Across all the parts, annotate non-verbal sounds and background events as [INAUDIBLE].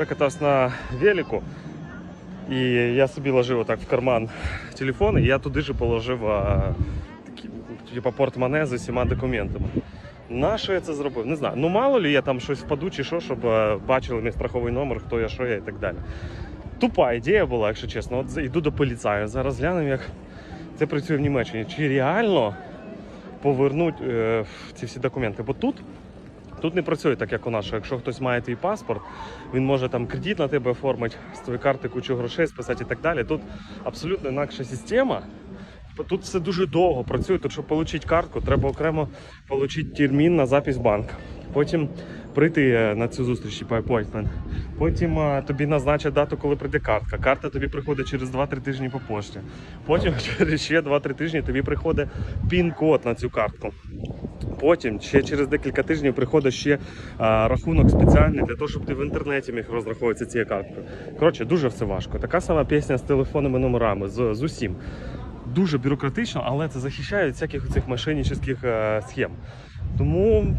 Я катався на велику, і я собі ложив отак в карман телефон, і я туди ж положив а, такі, типу, портмоне з усіма документами. На що я це зробив? Не знаю. Ну мало ли я там щось впаду чи що, щоб е, бачили мій страховий номер, хто я, що я і так далі. Тупа ідея була, якщо чесно. От йду до поліцаю. Зараз глянемо, як це працює в Німеччині. Чи реально повернуть е, ці всі документи? Бо тут Тут не працює так, як у нас, що якщо хтось має твій паспорт, він може там кредит на тебе оформити, з твоєї карти кучу грошей списати і так далі. Тут абсолютно інакша система. Тут все дуже довго працює. Тут, щоб отримати картку, треба окремо отримати термін на запис в банк. Потім прийти е, на цю зустріч, типу appointment. Потім е, тобі назначать дату, коли прийде картка. Карта тобі приходить через 2-3 тижні по пошті. Потім [LAUGHS] через ще 2-3 тижні тобі приходить пін-код на цю картку. Потім ще через декілька тижнів приходить ще а, рахунок спеціальний для того, щоб ти в інтернеті міг розраховуватися цією карткою. Коротше, дуже все важко. Така сама пісня з телефонними номерами, з, з усім. Дуже бюрократично, але це захищає від всяких цих мошеннических е, схем. Тому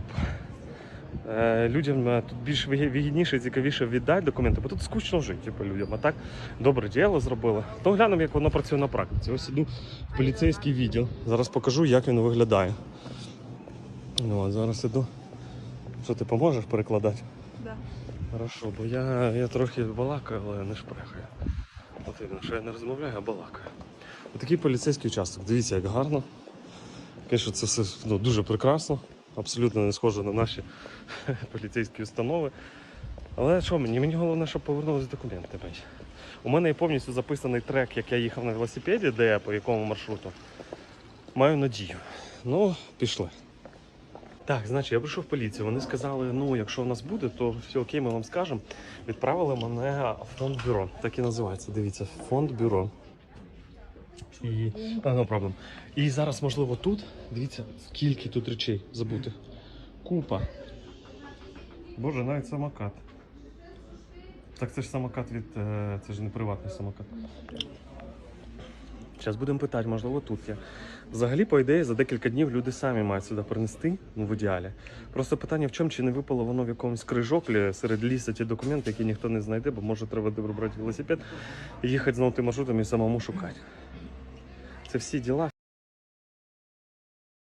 е, людям е, тут більш вигідніше і цікавіше віддати документи, бо тут скучно жити типу, людям. А так добре діло зробили. То глянемо, як воно працює на практиці. Ось іду в поліцейський відділ. Зараз покажу, як він виглядає. Ну, от, зараз іду. Що ти поможеш перекладати? Да. Хорошо, бо я, я трохи балакаю, але не шпрехаю. От іменно, що я не розмовляю, а балакаю. Отакий поліцейський участок. Дивіться, як гарно. Звісно, це все ну, дуже прекрасно. Абсолютно не схоже на наші [LAUGHS] поліцейські установи. Але що мені? Мені головне, щоб повернулись документи. мені. У мене є повністю записаний трек, як я їхав на велосипеді, де я по якому маршруту. Маю надію. Ну, пішли. Так, значить, я прийшов в поліцію. Вони сказали, ну, якщо у нас буде, то все окей, ми вам скажемо. Відправили мене в фонд бюро. Так і називається. Дивіться, фонд бюро. І... А, no problem. І зараз, можливо, тут. Дивіться, скільки тут речей забути. Купа. Боже, навіть самокат. Так це ж самокат від. е, Це ж не приватний самокат. Зараз будемо питати, можливо, тут є. Взагалі, по ідеї, за декілька днів люди самі мають сюди принести, ну в ідеалі. Просто питання в чому, чи не випало воно в якомусь крижоклі серед лісу ті документи, які ніхто не знайде, бо може треба добробрати велосипед і їхати знову тим маршрутом і самому шукати. Це всі діла.